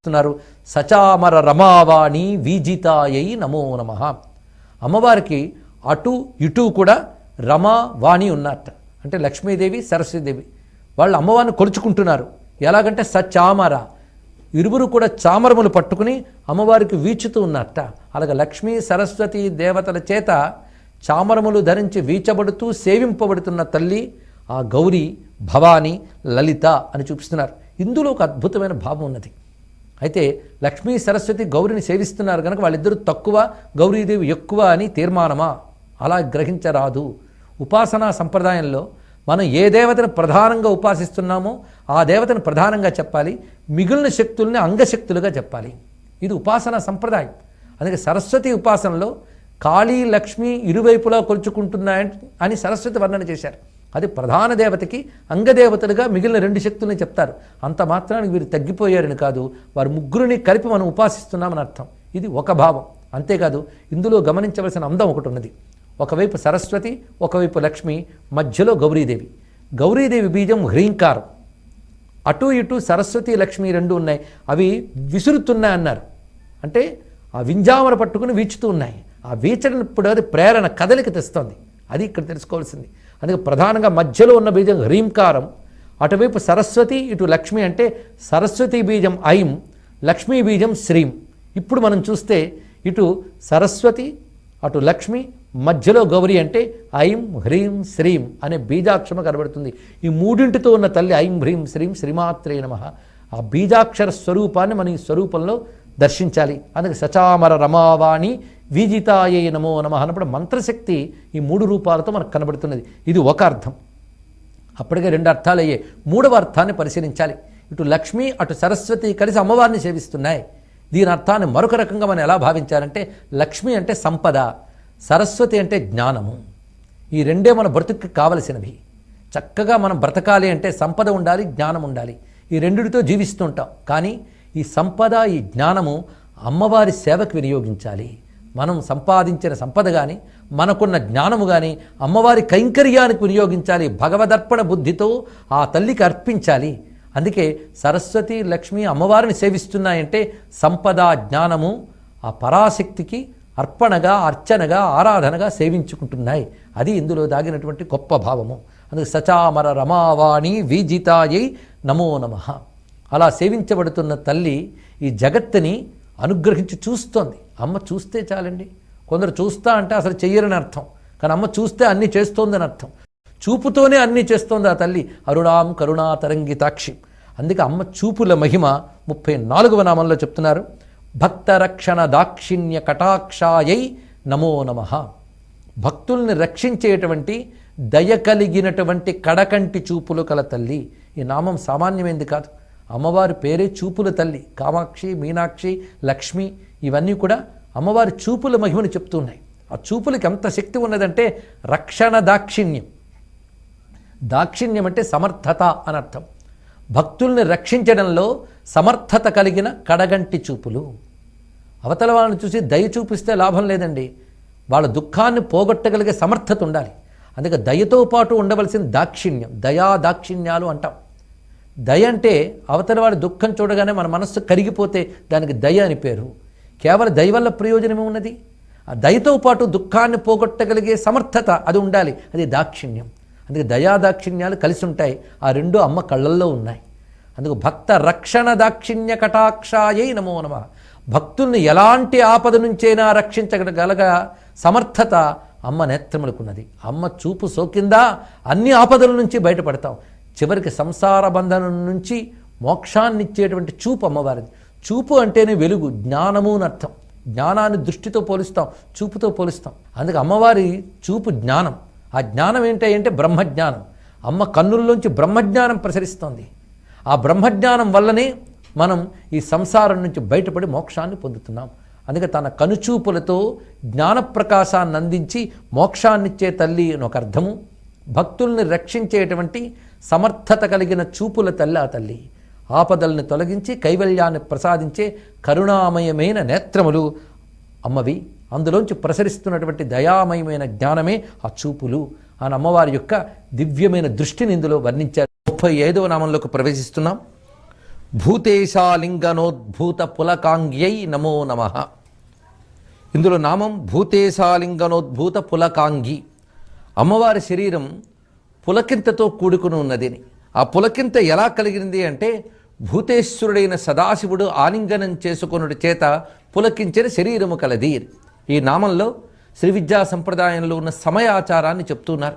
చెప్తున్నారు. సచామర రమావాణి వీజితాయై నమో నమ. అమ్మవారికి అటు ఇటు కూడా రమావాణి ఉన్నట్ట అంటే లక్ష్మీదేవి సరస్వతీదేవి. వాళ్ళు అమ్మవారిని కొలుచుకుంటున్నారు. ఎలాగంటే సచామర. ఇరువురు కూడా చామరములు పట్టుకుని అమ్మవారికి వీచుతూ ఉన్నట్ట అలాగే లక్ష్మీ సరస్వతి దేవతల చేత చామరములు ధరించి వీచబడుతూ సేవింపబడుతున్న తల్లి ఆ గౌరీ భవాని లలిత అని చూపిస్తున్నారు. ఇందులో ఒక అద్భుతమైన భావం ఉన్నది. అయితే లక్ష్మీ సరస్వతి గౌరిని సేవిస్తున్నారు కనుక వాళ్ళిద్దరూ తక్కువ గౌరీదేవి ఎక్కువ అని తీర్మానమా? అలా గ్రహించరాదు. ఉపాసనా సంప్రదాయంలో మనం ఏ దేవతను ప్రధానంగా ఉపాసిస్తున్నామో ఆ దేవతను ప్రధానంగా చెప్పాలి మిగిలిన శక్తుల్ని అంగశక్తులుగా చెప్పాలి. ఇది ఉపాసనా సంప్రదాయం. అందుకే సరస్వతి ఉపాసనలో కాళీ లక్ష్మి ఇరువైపులా కొలుచుకుంటున్నాయని అని సరస్వతి వర్ణన చేశారు. అది ప్రధాన దేవతకి అంగదేవతలుగా మిగిలిన రెండు శక్తుల్ని చెప్తారు. అంత మాత్రానికి వీరు తగ్గిపోయారని కాదు వారు ముగ్గురిని కలిపి మనం ఉపాసిస్తున్నామని అర్థం. ఇది ఒక భావం. అంతేకాదు ఇందులో గమనించవలసిన అందం ఒకటి ఉన్నది. ఒకవైపు సరస్వతి ఒకవైపు లక్ష్మి మధ్యలో గౌరీదేవి. గౌరీదేవి బీజం హ్రీంకారం. అటు ఇటు సరస్వతి లక్ష్మి రెండు ఉన్నాయి. అవి విసురుతున్నాయి అన్నారు. అంటే ఆ వింజామర పట్టుకుని వీచుతూ ఉన్నాయి. ఆ వీచడినప్పుడు అది ప్రేరణ కదలిక తెస్తుంది. అది ఇక్కడ తెలుసుకోవాల్సింది. అందుకే ప్రధానంగా మధ్యలో ఉన్న బీజం హ్రీంకారం అటువైపు సరస్వతి ఇటు లక్ష్మి అంటే సరస్వతి బీజం ఐం లక్ష్మీ బీజం శ్రీం. ఇప్పుడు మనం చూస్తే ఇటు సరస్వతి అటు లక్ష్మి మధ్యలో గౌరి అంటే ఐం హ్రీం శ్రీం అనే బీజాక్షరం కనబడుతుంది. ఈ మూడింటితో ఉన్న తల్లి ఐం హ్రీం శ్రీం శ్రీమాత్రే నమ. ఆ బీజాక్షర స్వరూపాన్ని మనం ఈ స్వరూపంలో దర్శించాలి. అందుకే సచామర రమావాణి వీజితాయే నమో నమ అన్నప్పుడు మంత్రశక్తి ఈ మూడు రూపాలతో మనకు కనబడుతున్నది. ఇది ఒక అర్థం. అప్పటికే రెండు అర్థాలు అయ్యాయి మూడవ అర్థాన్ని పరిశీలించాలి. ఇటు లక్ష్మి అటు సరస్వతి కలిసి అమ్మవారిని సేవిస్తున్నాయి. దీని అర్థాన్ని మరొక రకంగా మనం ఎలా భావించాలంటే లక్ష్మి అంటే సంపద సరస్వతి అంటే జ్ఞానము. ఈ రెండే మన బ్రతుక్కి కావలసినవి. చక్కగా మనం బ్రతకాలి అంటే సంపద ఉండాలి జ్ఞానం ఉండాలి. ఈ రెండిటితో జీవిస్తుంటాం. కానీ ఈ సంపద ఈ జ్ఞానము అమ్మవారి సేవకు వినియోగించాలి. మనం సంపాదించిన సంపద కానీ మనకున్న జ్ఞానము కానీ అమ్మవారి కైంకర్యానికి వినియోగించాలి భగవదర్పణ బుద్ధితో ఆ తల్లికి అర్పించాలి. అందుకే సరస్వతి లక్ష్మి అమ్మవారిని సేవిస్తున్నాయంటే సంపద జ్ఞానము ఆ పరాశక్తికి అర్పణగా అర్చనగా ఆరాధనగా సేవించుకుంటున్నాయి. అది ఇందులో దాగినటువంటి గొప్ప భావము. అందుకే సచామర రమావాణి వీజితాయై నమో నమః. అలా సేవించబడుతున్న తల్లి ఈ జగత్తుని అనుగ్రహించి చూస్తోంది. అమ్మ చూస్తే చాలండి. కొందరు చూస్తా అంటే అసలు చెయ్యరని అర్థం. కానీ అమ్మ చూస్తే అన్నీ చేస్తోందని అర్థం. చూపుతోనే అన్నీ చేస్తోంది ఆ తల్లి. అరుణాం కరుణా తరంగితాక్షి. అందుకే అమ్మ చూపుల మహిమ ముప్పై నాలుగవ నామంలో చెప్తున్నారు. భక్త రక్షణ దాక్షిణ్య కటాక్షాయై నమో నమః. భక్తుల్ని రక్షించేటువంటి దయ కలిగినటువంటి కడకంటి చూపులు కల తల్లి. ఈ నామం సామాన్యమైంది కాదు. అమ్మవారి పేరే చూపుల తల్లి. కామాక్షి మీనాక్షి లక్ష్మి ఇవన్నీ కూడా అమ్మవారి చూపుల మహిమను చెప్తున్నాయి. ఆ చూపులకి ఎంత శక్తి ఉన్నదంటే రక్షణ దాక్షిణ్యం. దాక్షిణ్యం అంటే సమర్థత అని అర్థం. భక్తుల్ని రక్షించడంలో సమర్థత కలిగిన కడగంటి చూపులు. అవతల వాళ్ళని చూసి దయ చూపిస్తే లాభం లేదండి. వాళ్ళ దుఃఖాన్ని పోగొట్టగలిగే సమర్థత ఉండాలి. అందుకే దయతో పాటు ఉండవలసిన దాక్షిణ్యం. దయా దాక్షిణ్యాలు అంటాం. దయ అంటే అవతల వాడి దుఃఖం చూడగానే మన మనస్సు కరిగిపోతే దానికి దయ అని పేరు. కేవలం దయ వల్ల ఉన్నది. ఆ దయతో పాటు దుఃఖాన్ని పోగొట్టగలిగే సమర్థత అది ఉండాలి. అది దాక్షిణ్యం. అందుకే దయా దాక్షిణ్యాలు కలిసి ఉంటాయి. ఆ రెండు అమ్మ కళ్ళల్లో ఉన్నాయి. అందుకు భక్త రక్షణ దాక్షిణ్య కటాక్షాయై నమో నమ. భక్తుల్ని ఎలాంటి ఆపద నుంచైనా రక్షించగలగ సమర్థత అమ్మ నేత్రములకున్నది. అమ్మ చూపు సోకిందా? అన్ని ఆపదల నుంచి బయటపడతాం. చివరికి సంసార బంధనం నుంచి మోక్షాన్నిచ్చేటువంటి చూపు అమ్మవారిది. చూపు అంటేనే వెలుగు జ్ఞానము అని అర్థం. జ్ఞానాన్ని దృష్టితో పోలుస్తాం చూపుతో పోలుస్తాం. అందుకే అమ్మవారి చూపు జ్ఞానం. ఆ జ్ఞానం ఏంటి అంటే బ్రహ్మజ్ఞానం. అమ్మ కన్నుల్లోంచి బ్రహ్మజ్ఞానం ప్రసరిస్తోంది. ఆ బ్రహ్మజ్ఞానం వల్లనే మనం ఈ సంసారం నుంచి బయటపడి మోక్షాన్ని పొందుతున్నాం. అందుకే తన కనుచూపులతో జ్ఞానప్రకాశాన్ని అందించి మోక్షాన్నిచ్చే తల్లి అని ఒక అర్థము. భక్తుల్ని రక్షించేటువంటి సమర్థత కలిగిన చూపుల తల్లి ఆ తల్లి. ఆపదల్ని తొలగించి కైవల్యాన్ని ప్రసాదించే కరుణామయమైన నేత్రములు అమ్మవి. అందులోంచి ప్రసరిస్తున్నటువంటి దయామయమైన జ్ఞానమే ఆ చూపులు. అని అమ్మవారి యొక్క దివ్యమైన దృష్టిని ఇందులో వర్ణించారు. ముప్పై ఐదవ నామంలోకి ప్రవేశిస్తున్నాం. భూతేశాలింగనోద్భూత పులకాంగ్యై నమో నమ. ఇందులో నామం భూతేశాలింగనోద్భూత పులకాంగి అమ్మవారి శరీరం పులకింతతో కూడుకుని ఉన్నదని ఆ పులకింత ఎలా కలిగింది అంటే భూతేశ్వరుడైన సదాశివుడు ఆలింగనం చేసుకొనుడి చేత పులకించిన శరీరము కలది ఈ నామంలో శ్రీ విద్యా సంప్రదాయంలో ఉన్న సమయాచారాన్ని చెప్తున్నారు.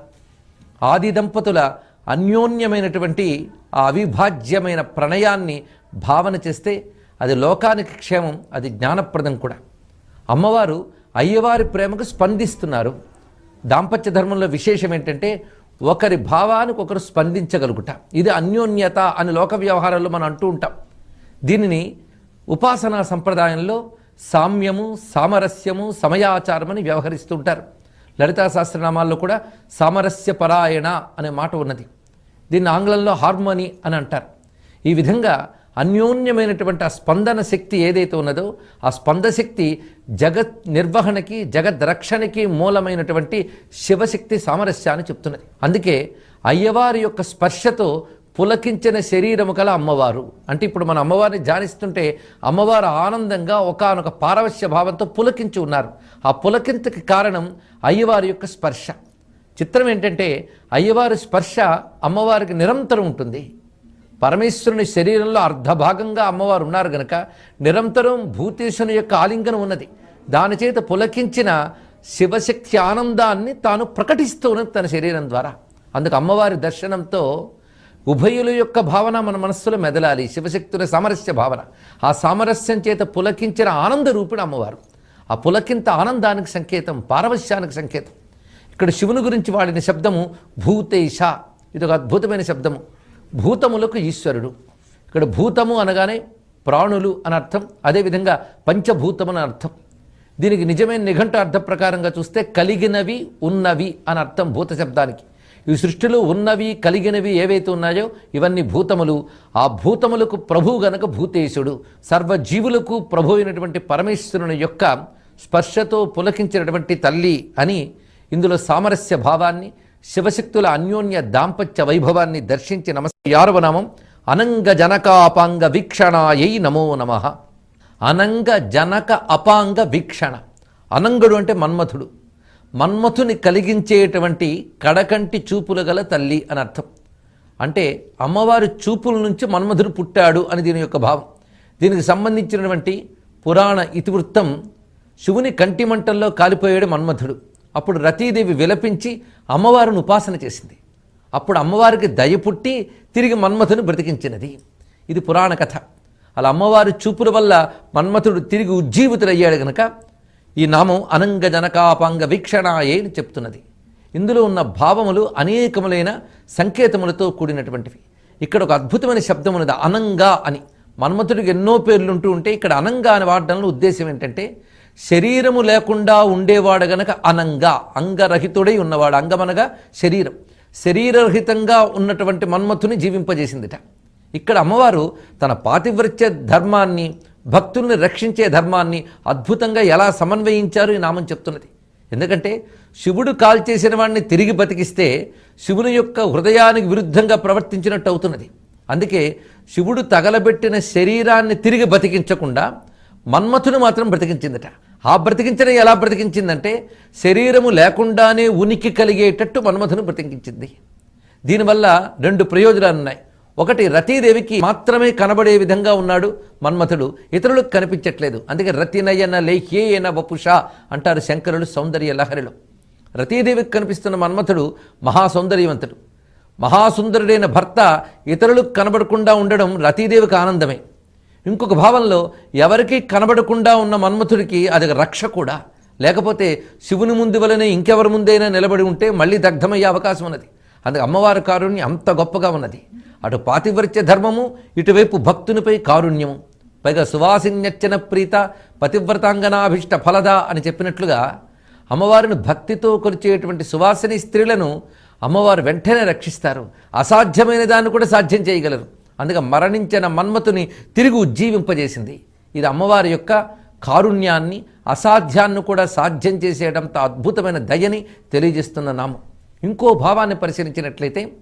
ఆది దంపతుల అన్యోన్యమైనటువంటి ఆ అవిభాజ్యమైన ప్రణయాన్ని భావన చేస్తే అది లోకానికి క్షేమం అది జ్ఞానప్రదం కూడా. అమ్మవారు అయ్యవారి ప్రేమకు స్పందిస్తున్నారు. దాంపత్య ధర్మంలో విశేషం ఏంటంటే ఒకరి భావానికి ఒకరు స్పందించగలుగుట. ఇది అన్యోన్యత అని లోక వ్యవహారాల్లో మనం అంటూ ఉంటాం. దీనిని ఉపాసనా సంప్రదాయంలో సామ్యము సామరస్యము సమయాచారమని వ్యవహరిస్తూ ఉంటారు. లలితా శాస్త్రనామాల్లో కూడా సామరస్య పరాయణ అనే మాట ఉన్నది. దీన్ని ఆంగ్లంలో హార్మోనీ అని అంటారు. ఈ విధంగా అన్యోన్యమైనటువంటి ఆ స్పందన శక్తి ఏదైతే ఉన్నదో ఆ స్పంద శక్తి జగత్ నిర్వహణకి జగత్ రక్షణకి మూలమైనటువంటి శివశక్తి సామరస్యాన్ని చెప్తున్నది. అందుకే అయ్యవారి యొక్క స్పర్శతో పులకించిన శరీరము కల అమ్మవారు. అంటే ఇప్పుడు మన అమ్మవారిని ధ్యానిస్తుంటే అమ్మవారు ఆనందంగా ఒకానొక పారవశ్య భావంతో పులకించి ఉన్నారు. ఆ పులకింతకి కారణం అయ్యవారి యొక్క స్పర్శ. చిత్రం ఏంటంటే అయ్యవారి స్పర్శ అమ్మవారికి నిరంతరం ఉంటుంది. పరమేశ్వరుని శరీరంలో అర్ధభాగంగా అమ్మవారు ఉన్నారు గనక నిరంతరం భూతేశ్వరుని యొక్క ఆలింగనం ఉన్నది. దాని చేత పులకించిన శివశక్తి ఆనందాన్ని తాను ప్రకటిస్తూ ఉన్నది తన శరీరం ద్వారా. అందుకు అమ్మవారి దర్శనంతో ఉభయుల యొక్క భావన మన మనస్సులో మెదలాలి. శివశక్తుల సామరస్య భావన. ఆ సామరస్యం చేత పులకించిన ఆనంద రూపిణి అమ్మవారు. ఆ పులకింత ఆనందానికి సంకేతం పారవశ్యానికి సంకేతం. ఇక్కడ శివుని గురించి వాడిన శబ్దము భూతేశ. ఇది ఒక అద్భుతమైన శబ్దము. భూతములకు ఈశ్వరుడు. ఇక్కడ భూతము అనగానే ప్రాణులు అని అర్థం. అదేవిధంగా పంచభూతము అని అర్థం. దీనికి నిజమైన నిఘంటు అర్థ ప్రకారంగా చూస్తే కలిగినవి ఉన్నవి అని అర్థం భూత శబ్దానికి. ఈ సృష్టిలో ఉన్నవి కలిగినవి ఏవైతే ఉన్నాయో ఇవన్నీ భూతములు. ఆ భూతములకు ప్రభువు గనక భూతేశుడు. సర్వజీవులకు ప్రభు అయినటువంటి పరమేశ్వరుని యొక్క స్పర్శతో పులకించినటువంటి తల్లి అని ఇందులో సామరస్య భావాన్ని శివశక్తుల అన్యోన్య దాంపత్య వైభవాన్ని దర్శించి నమస్కారం ఆరవ నామం. అనంగ జనకాపాంగ వీక్షణాయై నమో నమ. అనంగ జనక అపాంగ వీక్షణ. అనంగుడు అంటే మన్మథుడు. మన్మథుని కలిగించేటువంటి కడకంటి చూపులు గల తల్లి అని అర్థం. అంటే అమ్మవారి చూపుల నుంచి మన్మథుడు పుట్టాడు అని దీని యొక్క భావం. దీనికి సంబంధించినటువంటి పురాణ ఇతివృత్తం శివుని కంటి మంటల్లో కాలిపోయాడు మన్మథుడు. అప్పుడు రతీదేవి విలపించి అమ్మవారిని ఉపాసన చేసింది. అప్పుడు అమ్మవారికి దయ పుట్టి తిరిగి మన్మథుని బ్రతికించినది. ఇది పురాణ కథ. అలా అమ్మవారి చూపుల వల్ల మన్మథుడు తిరిగి ఉజ్జీవితుడయ్యాడు గనక ఈ నామం అనంగ జనకాపాంగ వీక్షణాయే అని చెప్తున్నది. ఇందులో ఉన్న భావములు అనేకములైన సంకేతములతో కూడినటువంటివి. ఇక్కడ ఒక అద్భుతమైన శబ్దం ఉన్నది అనంగా అని. మన్మథుడికి ఎన్నో పేర్లు ఉంటూ ఉంటే ఇక్కడ అనంగా అని వాడడంలో ఉద్దేశం ఏంటంటే శరీరము లేకుండా ఉండేవాడు గనక అనంగా అంగరహితుడై ఉన్నవాడు. అంగమనగా శరీరం. శరీరరహితంగా ఉన్నటువంటి మన్మథుని జీవింపజేసిందిట. ఇక్కడ అమ్మవారు తన పాతివ్రత్య ధర్మాన్ని భక్తుల్ని రక్షించే ధర్మాన్ని అద్భుతంగా ఎలా సమన్వయించారు ఈ నామం చెప్తున్నది. ఎందుకంటే శివుడు కాల్చేసిన వాడిని తిరిగి బతికిస్తే శివుని యొక్క హృదయానికి విరుద్ధంగా ప్రవర్తించినట్టు అవుతున్నది. అందుకే శివుడు తగలబెట్టిన శరీరాన్ని తిరిగి బతికించకుండా మన్మథుని మాత్రం బ్రతికించిందట. ఆ బ్రతికించడం ఎలా బ్రతికించిందంటే శరీరము లేకుండానే ఉనికి కలిగేటట్టు మన్మథును బ్రతికించింది. దీనివల్ల రెండు ప్రయోజనాలు ఉన్నాయి. ఒకటి రతీదేవికి మాత్రమే కనబడే విధంగా ఉన్నాడు మన్మథుడు ఇతరులకు కనిపించట్లేదు. అందుకే రతినయన లేహ్యేయన వపుష అంటారు శంకరుడు సౌందర్య లహరిలో. రతీదేవికి కనిపిస్తున్న మన్మథుడు మహాసౌందర్యవంతుడు. మహాసుందరుడైన భర్త ఇతరులకు కనబడకుండా ఉండడం రతీదేవికి ఆనందమే. ఇంకొక భావంలో ఎవరికీ కనబడకుండా ఉన్న మన్మథుడికి అది రక్ష కూడా. లేకపోతే శివుని ముందు వలనే ఇంకెవరి ముందైనా నిలబడి ఉంటే మళ్ళీ దగ్ధమయ్యే అవకాశం ఉన్నది. అందుకే అమ్మవారి కారుణ్యం అంత గొప్పగా ఉన్నది. అటు పాతివ్రత్య ధర్మము ఇటువైపు భక్తునిపై కారుణ్యము. పైగా సువాసిన్యచ్చన ప్రీత పతివ్రతాంగనాభిష్ట ఫలద అని చెప్పినట్లుగా అమ్మవారిని భక్తితో కొలిచేటువంటి సువాసిని స్త్రీలను అమ్మవారు వెంటనే రక్షిస్తారు. అసాధ్యమైన దాన్ని కూడా సాధ్యం చేయగలరు. అందుకే మరణించిన మన్మతుని తిరిగి ఉజ్జీవింపజేసింది ఇది అమ్మవారి యొక్క కారుణ్యాన్ని అసాధ్యాన్ని కూడా సాధ్యం చేసేటంత అద్భుతమైన దయని తెలియజేస్తున్న నామం. ఇంకో భావాన్ని పరిశీలించినట్లయితే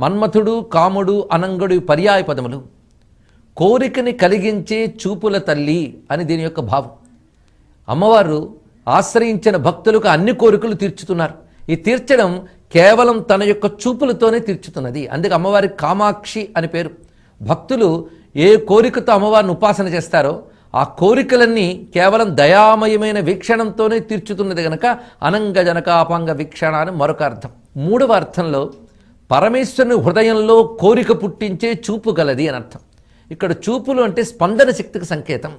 మన్మథుడు కాముడు అనంగుడు పర్యాయ పదములు. కోరికని కలిగించే చూపుల తల్లి అని దీని యొక్క భావం. అమ్మవారు ఆశ్రయించిన భక్తులకు అన్ని కోరికలు తీర్చుతున్నారు. ఈ తీర్చడం కేవలం తన యొక్క చూపులతోనే తీర్చుతున్నది. అందుకే అమ్మవారికి కామాక్షి అని పేరు. భక్తులు ఏ కోరికతో అమ్మవారిని ఉపాసన చేస్తారో ఆ కోరికలన్నీ కేవలం దయామయమైన వీక్షణంతోనే తీర్చుతున్నది గనక అనంగ జనకాపాంగ వీక్షణ అని మరొక అర్థం. మూడవ అర్థంలో పరమేశ్వరుని హృదయంలో కోరిక పుట్టించే చూపు గలది అని అర్థం. ఇక్కడ చూపులు అంటే స్పందన శక్తికి సంకేతం.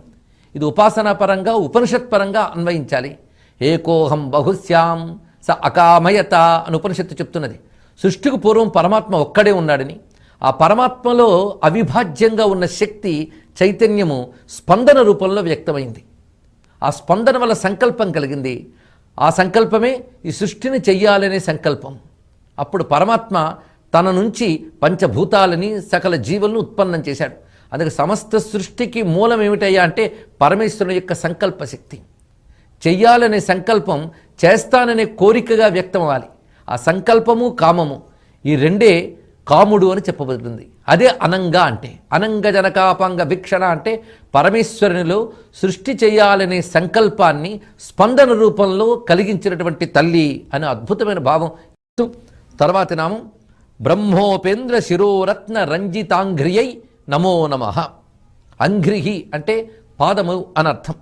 ఇది ఉపాసనాపరంగా ఉపనిషత్ పరంగా అన్వయించాలి. ఏకోహం బహుశ్యాం స అకామయత అని ఉపనిషత్తు చెప్తున్నది. సృష్టికి పూర్వం పరమాత్మ ఒక్కడే ఉన్నాడని ఆ పరమాత్మలో అవిభాజ్యంగా ఉన్న శక్తి చైతన్యము స్పందన రూపంలో వ్యక్తమైంది. ఆ స్పందన వల్ల సంకల్పం కలిగింది. ఆ సంకల్పమే ఈ సృష్టిని చెయ్యాలనే సంకల్పం. అప్పుడు పరమాత్మ తన నుంచి పంచభూతాలని సకల జీవులను ఉత్పన్నం చేశాడు. అందుకే సమస్త సృష్టికి మూలం ఏమిటయ్యా అంటే పరమేశ్వరుని యొక్క సంకల్ప శక్తి. చెయ్యాలనే సంకల్పం చేస్తాననే కోరికగా వ్యక్తం అవ్వాలి ఆ సంకల్పము కామము. ఈ రెండే కాముడు అని చెప్పబడుతుంది. అదే అనంగా అంటే అనంగ జనకాపంగ వీక్షణ అంటే పరమేశ్వరునిలో సృష్టి చేయాలనే సంకల్పాన్ని స్పందన రూపంలో కలిగించినటువంటి తల్లి అనే అద్భుతమైన భావం. తర్వాతి నామం బ్రహ్మోపేంద్ర శిరోరత్న రంజితాంఘ్రియై నమో నమ. అంఘ్రిహి అంటే పాదము అనర్థం.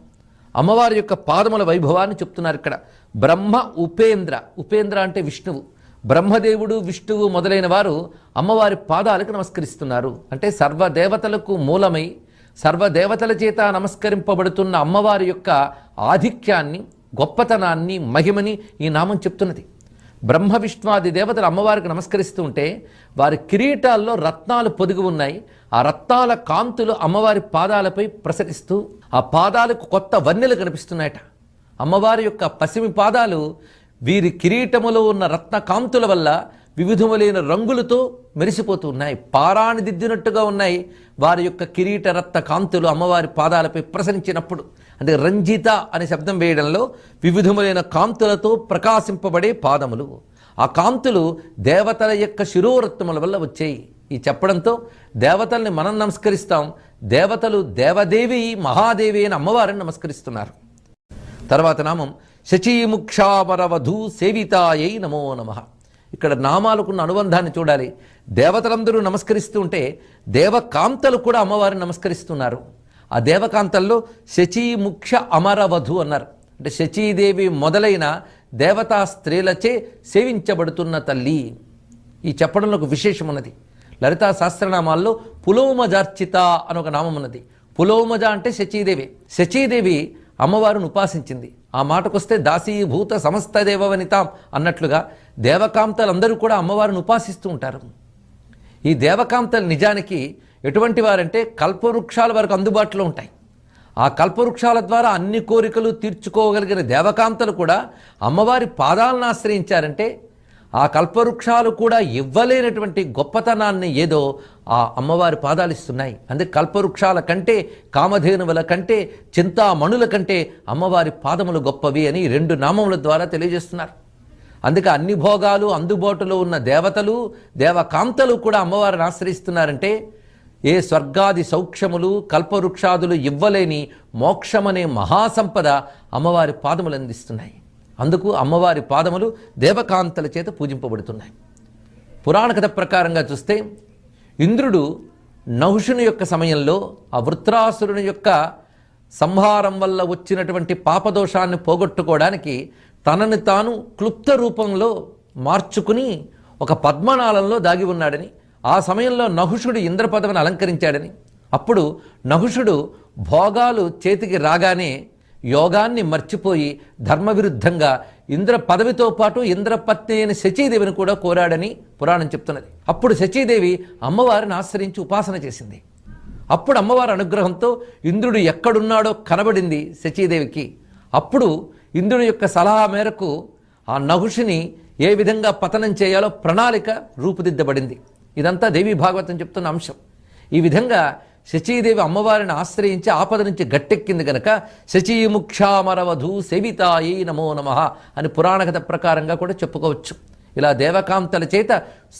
అమ్మవారి యొక్క పాదముల వైభవాన్ని చెప్తున్నారు ఇక్కడ. బ్రహ్మ ఉపేంద్ర. ఉపేంద్ర అంటే విష్ణువు. బ్రహ్మదేవుడు విష్ణువు మొదలైన వారు అమ్మవారి పాదాలకు నమస్కరిస్తున్నారు. అంటే సర్వదేవతలకు మూలమై సర్వదేవతల చేత నమస్కరింపబడుతున్న అమ్మవారి యొక్క ఆధిక్యాన్ని గొప్పతనాన్ని మహిమని ఈ నామం చెప్తున్నది. బ్రహ్మ విష్ణువాది దేవతలు అమ్మవారికి నమస్కరిస్తూ ఉంటే వారి కిరీటాల్లో రత్నాలు పొదిగి ఉన్నాయి. ఆ రత్నాల కాంతులు అమ్మవారి పాదాలపై ప్రసరిస్తూ ఆ పాదాలకు కొత్త వన్నెలు కనిపిస్తున్నాయట. అమ్మవారి యొక్క పసిమి పాదాలు వీరి కిరీటములో ఉన్న రత్న కాంతుల వల్ల వివిధములైన రంగులతో మెరిసిపోతూ ఉన్నాయి. పారాన్ని దిద్దినట్టుగా ఉన్నాయి. వారి యొక్క కిరీట రత్న కాంతులు అమ్మవారి పాదాలపై ప్రసరించినప్పుడు. అంటే రంజిత అనే శబ్దం వేయడంలో వివిధములైన కాంతులతో ప్రకాశింపబడే పాదములు. ఆ కాంతులు దేవతల యొక్క శిరోరత్నముల వల్ల వచ్చాయి. ఈ చెప్పడంతో దేవతల్ని మనం నమస్కరిస్తాం. దేవతలు దేవదేవి మహాదేవి అని అమ్మవారిని నమస్కరిస్తున్నారు. తర్వాత నామం శచీముక్షామరవధూ సేవితాయై నమో నమ. ఇక్కడ నామాలకున్న అనుబంధాన్ని చూడాలి. దేవతలందరూ నమస్కరిస్తూ ఉంటే దేవకాంతలు కూడా అమ్మవారిని నమస్కరిస్తున్నారు. ఆ దేవకాంతల్లో శచీముఖ్య అమరవధు అన్నారు. అంటే శచీదేవి మొదలైన దేవతా స్త్రీలచే సేవించబడుతున్న తల్లి. ఈ చెప్పడంలో ఒక విశేషం ఉన్నది లలితా సహస్రనామాల్లో పులోమజార్చిత అని ఒక నామం ఉన్నది పులోమజ అంటే శచీదేవి. శచీదేవి అమ్మవారిని ఉపాసించింది. ఆ మాటకొస్తే దాసీభూత సమస్త దేవవనితాం అన్నట్లుగా దేవకాంతలందరూ కూడా అమ్మవారిని ఉపాసిస్తూ ఉంటారు. ఈ దేవకాంతలు నిజానికి ఎటువంటి వారంటే కల్పవృక్షాల వరకు అందుబాటులో ఉంటాయి. ఆ కల్పవృక్షాల ద్వారా అన్ని కోరికలు తీర్చుకోగలిగిన దేవకాంతలు కూడా అమ్మవారి పాదాలను ఆశ్రయించారంటే ఆ కల్పవృక్షాలు కూడా ఇవ్వలేనటువంటి గొప్పతనాన్ని ఏదో ఆ అమ్మవారి పాదాలు ఇస్తున్నాయి. అందుకే కల్పవృక్షాల కంటే కామధేనువుల కంటే చింతామణుల కంటే అమ్మవారి పాదములు గొప్పవి అని రెండు నామముల ద్వారా తెలియజేస్తున్నారు. అందుకే అన్ని భోగాలు అందుబాటులో ఉన్న దేవతలు దేవకాంతలు కూడా అమ్మవారిని ఆశ్రయిస్తున్నారంటే ఏ స్వర్గాది సౌఖ్యములు కల్పవృక్షాదులు ఇవ్వలేని మోక్షమనే మహాసంపద అమ్మవారి పాదములు అందిస్తున్నాయి అందుకు అమ్మవారి పాదములు దేవకాంతల చేత పూజింపబడుతున్నాయి. పురాణ కథ ప్రకారంగా చూస్తే ఇంద్రుడు నహుషుని యొక్క సమయంలో ఆ వృత్రాసురుని యొక్క సంహారం వల్ల వచ్చినటువంటి పాపదోషాన్ని పోగొట్టుకోవడానికి తనని తాను క్లుప్త రూపంలో మార్చుకుని ఒక పద్మనాళంలో దాగి ఉన్నాడని ఆ సమయంలో నహుషుడు ఇంద్ర పదవిని అలంకరించాడని. అప్పుడు నహుషుడు భోగాలు చేతికి రాగానే యోగాన్ని మర్చిపోయి ధర్మవిరుద్ధంగా ఇంద్ర పదవితో పాటు ఇంద్రపత్ని అయిన శచీదేవిని కూడా కోరాడని పురాణం చెప్తున్నది. అప్పుడు శచీదేవి అమ్మవారిని ఆశ్రయించి ఉపాసన చేసింది. అప్పుడు అమ్మవారి అనుగ్రహంతో ఇంద్రుడు ఎక్కడున్నాడో కనబడింది శచీదేవికి. అప్పుడు ఇంద్రుని యొక్క సలహా మేరకు ఆ నహుషిని ఏ విధంగా పతనం చేయాలో ప్రణాళిక రూపుదిద్దబడింది. ఇదంతా దేవి భాగవతం చెప్తున్న అంశం. ఈ విధంగా శచీదేవి అమ్మవారిని ఆశ్రయించి ఆపద నుంచి గట్టెక్కింది గనక శచీముక్షామరవధు సెవితాయి నమో నమ అని పురాణ కథ ప్రకారంగా కూడా చెప్పుకోవచ్చు. ఇలా దేవకాంతల చేత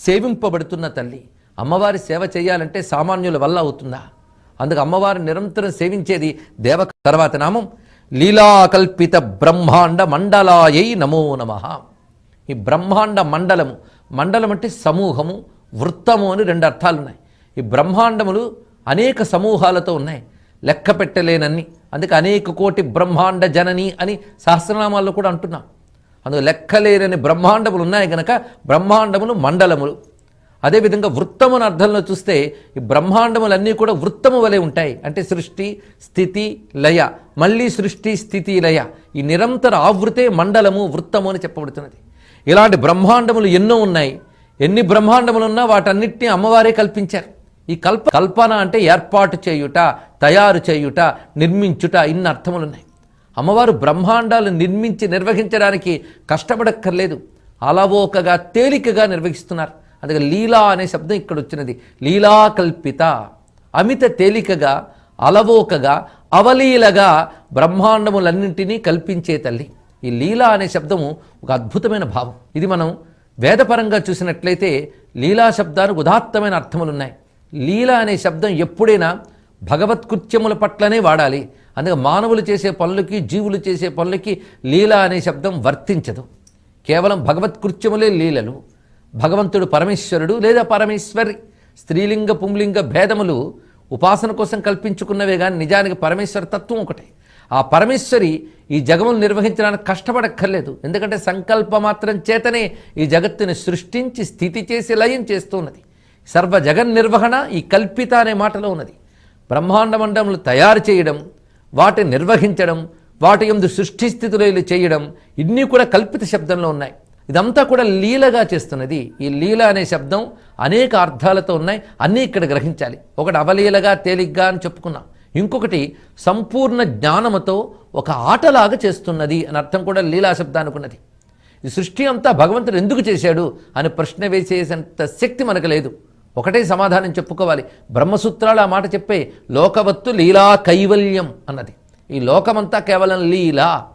సేవింపబడుతున్న తల్లి అమ్మవారి సేవ చేయాలంటే సామాన్యుల వల్ల అవుతుందా? అందుకు అమ్మవారిని నిరంతరం సేవించేది దేవ తర్వాత నామం లీలాకల్పిత బ్రహ్మాండ మండలాయై నమో నమ. ఈ బ్రహ్మాండ మండలము మండలం అంటే సమూహము వృత్తము అని రెండు అర్థాలు ఉన్నాయి ఈ బ్రహ్మాండములు అనేక సమూహాలతో ఉన్నాయి. లెక్క పెట్టలేనన్ని. అందుకే అనేక కోటి బ్రహ్మాండ జనని అని సహస్రనామాల్లో కూడా అంటున్నాం. అందుకు లెక్కలేనని బ్రహ్మాండములు ఉన్నాయి కనుక బ్రహ్మాండములు మండలములు. అదేవిధంగా వృత్తమున అర్థంలో చూస్తే ఈ బ్రహ్మాండములన్నీ కూడా వృత్తము వలె ఉంటాయి. అంటే సృష్టి స్థితి లయ. మళ్ళీ సృష్టి స్థితి లయ. ఈ నిరంతర ఆవృతే మండలము వృత్తము అని చెప్పబడుతున్నది. ఇలాంటి బ్రహ్మాండములు ఎన్నో ఉన్నాయి. ఎన్ని బ్రహ్మాండములు ఉన్నా వాటన్నిటినీ అమ్మవారే కల్పించారు. ఈ కల్ప కల్పన అంటే ఏర్పాటు చేయుట తయారు చేయుట నిర్మించుట ఇన్ని అర్థములు ఉన్నాయి అమ్మవారు బ్రహ్మాండాలు నిర్మించి నిర్వహించడానికి కష్టపడక్కర్లేదు. అలవోకగా తేలికగా నిర్వహిస్తున్నారు. అందుకే లీలా అనే శబ్దం ఇక్కడ వచ్చినది లీలా కల్పిత. అమిత తేలికగా అలవోకగా అవలీలగా బ్రహ్మాండములన్నింటినీ కల్పించే తల్లి. ఈ లీలా అనే శబ్దము ఒక అద్భుతమైన భావం. ఇది మనం వేదపరంగా చూసినట్లయితే లీలా శబ్దానికి ఉదాత్తమైన అర్థములు ఉన్నాయి లీల అనే శబ్దం ఎప్పుడైనా భగవత్కృత్యముల పట్లనే వాడాలి. అందుకే మానవులు చేసే పనులకి జీవులు చేసే పనులకి లీల అనే శబ్దం వర్తించదు. కేవలం భగవత్కృత్యములే లీలలు. భగవంతుడు పరమేశ్వరుడు లేదా పరమేశ్వరి స్త్రీలింగ పుంలింగ భేదములు ఉపాసన కోసం కల్పించుకున్నవే కానీ నిజానికి పరమేశ్వర తత్వం ఒకటే. ఆ పరమేశ్వరి ఈ జగములు నిర్వహించడానికి కష్టపడక్కర్లేదు. ఎందుకంటే సంకల్ప మాత్రం చేతనే ఈ జగత్తుని సృష్టించి స్థితి చేసి లయం చేస్తున్నది. సర్వ జగన్ నిర్వహణ ఈ కల్పిత అనే మాటలో ఉన్నది. బ్రహ్మాండ మండములు తయారు చేయడం వాటిని నిర్వహించడం వాటి ఎందు సృష్టి స్థితిలో చేయడం ఇన్ని కూడా కల్పిత శబ్దంలో ఉన్నాయి. ఇదంతా కూడా లీలగా చేస్తున్నది. ఈ లీల అనే శబ్దం అనేక అర్థాలతో ఉన్నాయి. అన్నీ ఇక్కడ గ్రహించాలి. ఒకటి అవలీలగా తేలిగ్గా అని చెప్పుకున్నాం. ఇంకొకటి సంపూర్ణ జ్ఞానముతో ఒక ఆటలాగా చేస్తున్నది అని అర్థం కూడా లీలా శబ్దానికి ఉన్నది. ఈ సృష్టి అంతా భగవంతుడు ఎందుకు చేశాడు అని ప్రశ్న వేసేంత శక్తి మనకు లేదు. ఒకటే సమాధానం చెప్పుకోవాలి. బ్రహ్మసూత్రాలు ఆ మాట చెప్పే లోకవత్తు లీలా కైవల్యం అన్నది. ఈ లోకమంతా కేవలం లీలా.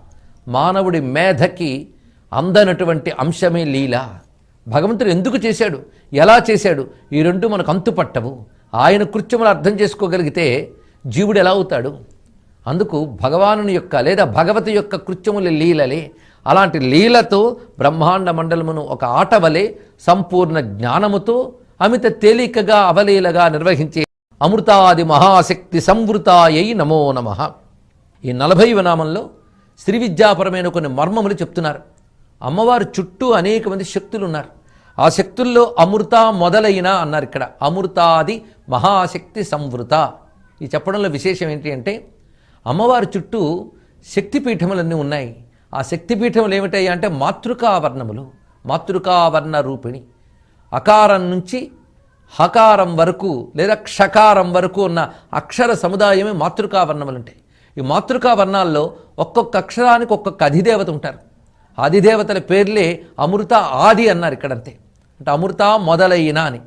మానవుడి మేధకి అందనటువంటి అంశమే లీల. భగవంతుడు ఎందుకు చేశాడు? ఎలా చేశాడు? ఈ రెండు మనకు అంతుపట్టవు. ఆయన కృత్యములు అర్థం చేసుకోగలిగితే జీవుడు ఎలా అవుతాడు? అందుకు భగవానుని యొక్క లేదా భగవతి యొక్క కృత్యములు లీలలే. అలాంటి లీలతో బ్రహ్మాండ మండలమును ఒక ఆటవలే సంపూర్ణ జ్ఞానముతో అమిత తేలికగా అవలీలగా నిర్వహించే అమృతాది మహాశక్తి సంవృతాయై నమో నమ. ఈ నలభై నామంలో శ్రీ విద్యాపరమైన కొన్ని మర్మములు చెప్తున్నారు. అమ్మవారు చుట్టూ అనేక మంది శక్తులు ఉన్నారు ఆ శక్తుల్లో అమృత మొదలైన అన్నారు ఇక్కడ. అమృతాది మహాశక్తి సంవృత. ఈ చెప్పడంలో విశేషం ఏంటి అంటే అమ్మవారి చుట్టూ శక్తిపీఠములన్నీ ఉన్నాయి. ఆ శక్తిపీఠములు ఏమిటాయి అంటే మాతృకావర్ణములు. మాతృకావర్ణ రూపిణి. అకారం నుంచి హకారం వరకు లేదా క్షకారం వరకు ఉన్న అక్షర సముదాయమే మాతృకావర్ణములు ఉంటాయి ఈ మాతృకావర్ణాల్లో ఒక్కొక్క అక్షరానికి ఒక్కొక్క అధిదేవత ఉంటారు. అధిదేవతల పేర్లే అమృత ఆది అన్నారు ఇక్కడంతే. అంటే అమృత మొదలైన అని.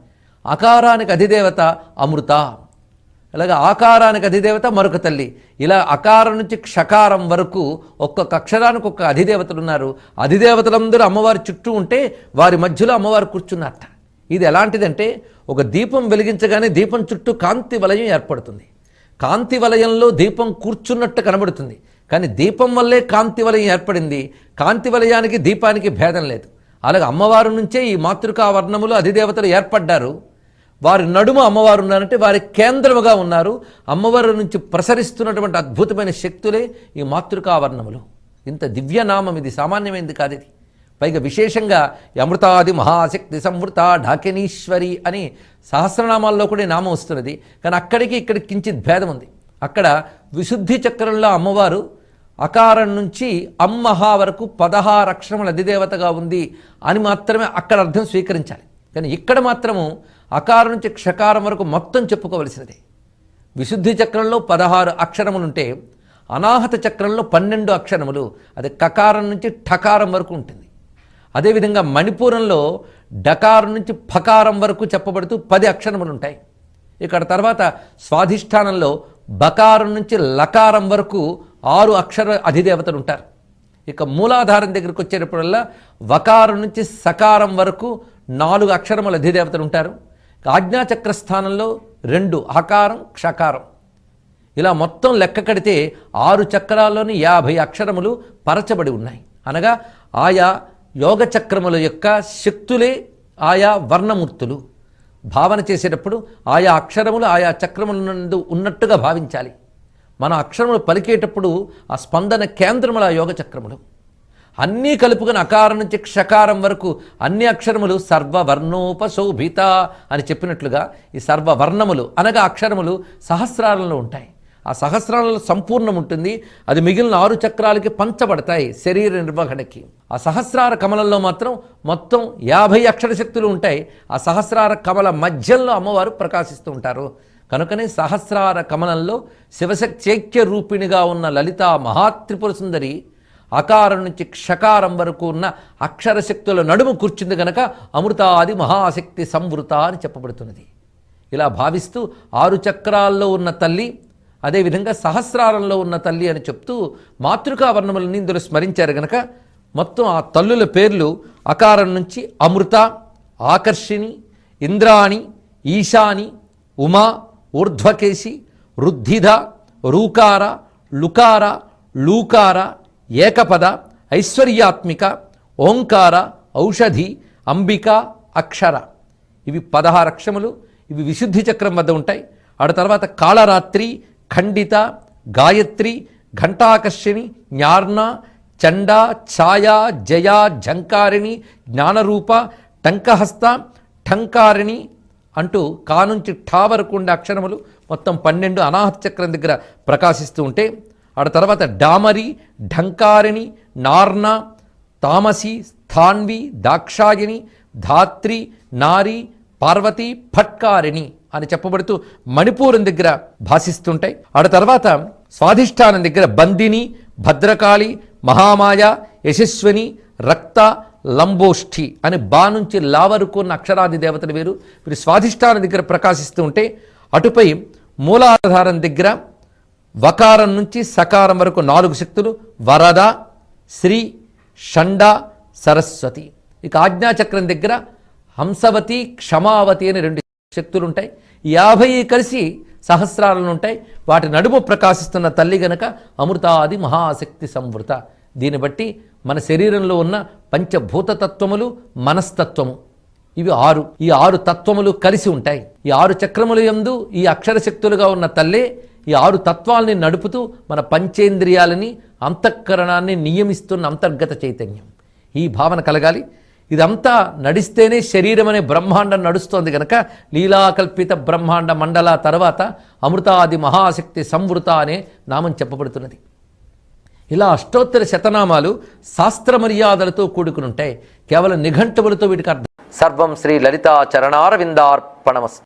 అకారానికి అధిదేవత అమృత. అలాగే ఆకారానికి అధిదేవత మరొక తల్లి. ఇలా అకారం నుంచి క్షకారం వరకు ఒక్కొక్క అక్షరానికి ఒక్క అధిదేవతలు ఉన్నారు. అధిదేవతలందరూ అమ్మవారి చుట్టూ ఉంటే వారి మధ్యలో అమ్మవారు కూర్చున్నారట. ఇది ఎలాంటిదంటే ఒక దీపం వెలిగించగానే దీపం చుట్టూ కాంతి వలయం ఏర్పడుతుంది. కాంతి వలయంలో దీపం కూర్చున్నట్టు కనబడుతుంది. కానీ దీపం వల్లే కాంతి వలయం ఏర్పడింది. కాంతి వలయానికి దీపానికి భేదం లేదు. అలాగే అమ్మవారి నుంచే ఈ మాతృకా వర్ణములు అధిదేవతలు ఏర్పడ్డారు. వారి నడుమ అమ్మవారు ఉన్నారంటే వారి కేంద్రముగా ఉన్నారు. అమ్మవారి నుంచి ప్రసరిస్తున్నటువంటి అద్భుతమైన శక్తులే ఈ మాతృకావర్ణములు ఇంత దివ్యనామం ఇది సామాన్యమైనది కాదు ఇది. పైగా విశేషంగా అమృతాది మహాశక్తి సంవృత ఢాకినీశ్వరి అని సహస్రనామాల్లో కూడా నామం వస్తున్నది. కానీ అక్కడికి ఇక్కడ కించిత్ భేదం ఉంది. అక్కడ విశుద్ధి చక్రంలో అమ్మవారు అకారం నుంచి అమ్మహ వరకు పదహారు అక్షరముల అధిదేవతగా ఉంది అని మాత్రమే అక్కడ అర్థం స్వీకరించాలి. కానీ ఇక్కడ మాత్రము అకారం నుంచి క్షకారం వరకు మొత్తం చెప్పుకోవలసినది. విశుద్ధి చక్రంలో పదహారు అక్షరములుంటే అనాహత చక్రంలో పన్నెండు అక్షరములు అది కకారం నుంచి ఠకారం వరకు ఉంటుంది. అదేవిధంగా మణిపూరంలో డకారం నుంచి ఫకారం వరకు చెప్పబడుతూ పది అక్షరములు ఉంటాయి ఇక్కడ తర్వాత స్వాధిష్టానంలో బకారం నుంచి లకారం వరకు ఆరు అక్షర అధిదేవతలు ఉంటారు ఇక మూలాధారం దగ్గరికి వచ్చేటప్పుడల్లా వకారం నుంచి సకారం వరకు నాలుగు అక్షరముల అధిదేవతలు ఉంటారు ఆజ్ఞాచక్ర స్థానంలో రెండు హకారం క్షకారం. ఇలా మొత్తం లెక్క కడితే ఆరు చక్రాల్లోని యాభై అక్షరములు పరచబడి ఉన్నాయి. అనగా ఆయా యోగ చక్రముల యొక్క శక్తులే ఆయా వర్ణమూర్తులు. భావన చేసేటప్పుడు ఆయా అక్షరములు ఆయా చక్రముల నందు ఉన్నట్టుగా భావించాలి. మన అక్షరములు పలికేటప్పుడు ఆ స్పందన కేంద్రముల ఆ యోగ చక్రములు. అన్నీ కలుపుకొని అకారం నుంచి క్షకారం వరకు అన్ని అక్షరములు సర్వవర్ణోపశోభిత అని చెప్పినట్లుగా ఈ సర్వవర్ణములు అనగా అక్షరములు సహస్రాలలో ఉంటాయి. ఆ సహస్రాలలో సంపూర్ణం ఉంటుంది. అది మిగిలిన ఆరు చక్రాలకి పంచబడతాయి శరీర నిర్వహణకి. ఆ సహస్రార కమలంలో మాత్రం మొత్తం యాభై అక్షర శక్తులు ఉంటాయి. ఆ సహస్రార కమల మధ్యంలో అమ్మవారు ప్రకాశిస్తూ ఉంటారు. కనుకనే సహస్రార కమలంలో శివశక్త్యైక్య రూపిణిగా ఉన్న లలిత మహాత్రిపుర సుందరి అకారం నుంచి క్షకారం వరకు ఉన్న అక్షర శక్తుల నడుము కూర్చుంది గనక అమృతాది మహాశక్తి సంవృత అని చెప్పబడుతున్నది. ఇలా భావిస్తూ ఆరు చక్రాల్లో ఉన్న తల్లి అదేవిధంగా సహస్రారంలో ఉన్న తల్లి అని చెప్తూ మాతృకా వర్ణములని ఇందులో స్మరించారు గనక మొత్తం ఆ తల్లుల పేర్లు అకారం నుంచి అమృత ఆకర్షిణి ఇంద్రాణి ఈశాని ఉమా ఊర్ధ్వకేశి రుద్ధిధ రూకార లుకార లూకార ఏకపద ఐశ్వర్యాత్మిక ఓంకార ఔషధి అంబిక అక్షర. ఇవి పదహారు అక్షములు. ఇవి విశుద్ధి చక్రం వద్ద ఉంటాయి. ఆడ తర్వాత కాళరాత్రి ఖండిత గాయత్రి ఘంటాకర్షిణి జ్ఞార్ణ చండ ఛాయ జయ ఝంకారిణి జ్ఞానరూప టంకహస్త ఠంకారిణి అంటూ కా నుంచి ఠా వరకు ఉండే అక్షరములు మొత్తం పన్నెండు అనాహత చక్రం దగ్గర ప్రకాశిస్తూ ఉంటే ఆడ తర్వాత డామరి ఢంకారిణి నార్న తామసి స్థాన్వి దాక్షాయిని ధాత్రి నారి పార్వతి ఫట్కారిణి. అని చెప్పబడుతూ మణిపూరం దగ్గర భాషిస్తుంటాయి. ఆడ తర్వాత స్వాధిష్టానం దగ్గర బందిని భద్రకాళి మహామాయ యశస్విని రక్త లంబోష్ఠి అని బా నుంచి లా వరకు ఉన్న అక్షరాది దేవతలు వేరు. వీరు స్వాధిష్టానం దగ్గర ప్రకాశిస్తూ ఉంటే అటుపై మూలాధారం దగ్గర వకారం నుంచి సకారం వరకు నాలుగు శక్తులు వరద శ్రీ షండ సరస్వతి. ఇక ఆజ్ఞాచక్రం దగ్గర హంసవతి క్షమావతి అని రెండు శక్తులు ఉంటాయి యాభై కలిసి సహస్రాలను ఉంటాయి వాటి నడుము ప్రకాశిస్తున్న తల్లి గనక అమృతాది మహాశక్తి సంవృత. దీన్ని బట్టి మన శరీరంలో ఉన్న పంచభూత తత్వములు మనస్తత్వము. ఇవి ఆరు. ఈ ఆరు తత్వములు కలిసి ఉంటాయి. ఈ ఆరు చక్రములు యందు ఈ అక్షర శక్తులుగా ఉన్న తల్లే ఈ ఆరు తత్వాల్ని నడుపుతూ మన పంచేంద్రియాలని అంతఃకరణాన్ని నియమిస్తున్న అంతర్గత చైతన్యం. ఈ భావన కలగాలి. ఇదంతా నడిస్తేనే శరీరం అనే బ్రహ్మాండం నడుస్తోంది కనుక లీలాకల్పిత బ్రహ్మాండ మండల తర్వాత అమృతాది మహాశక్తి సంవృత అనే నామం చెప్పబడుతున్నది. ఇలా అష్టోత్తర శతనామాలు శాస్త్ర మర్యాదలతో కూడుకుని ఉంటాయి కేవలం నిఘంటువులతో వీటికి అర్థం. సర్వం శ్రీ లలితా చరణారవిందార్పణమస్తు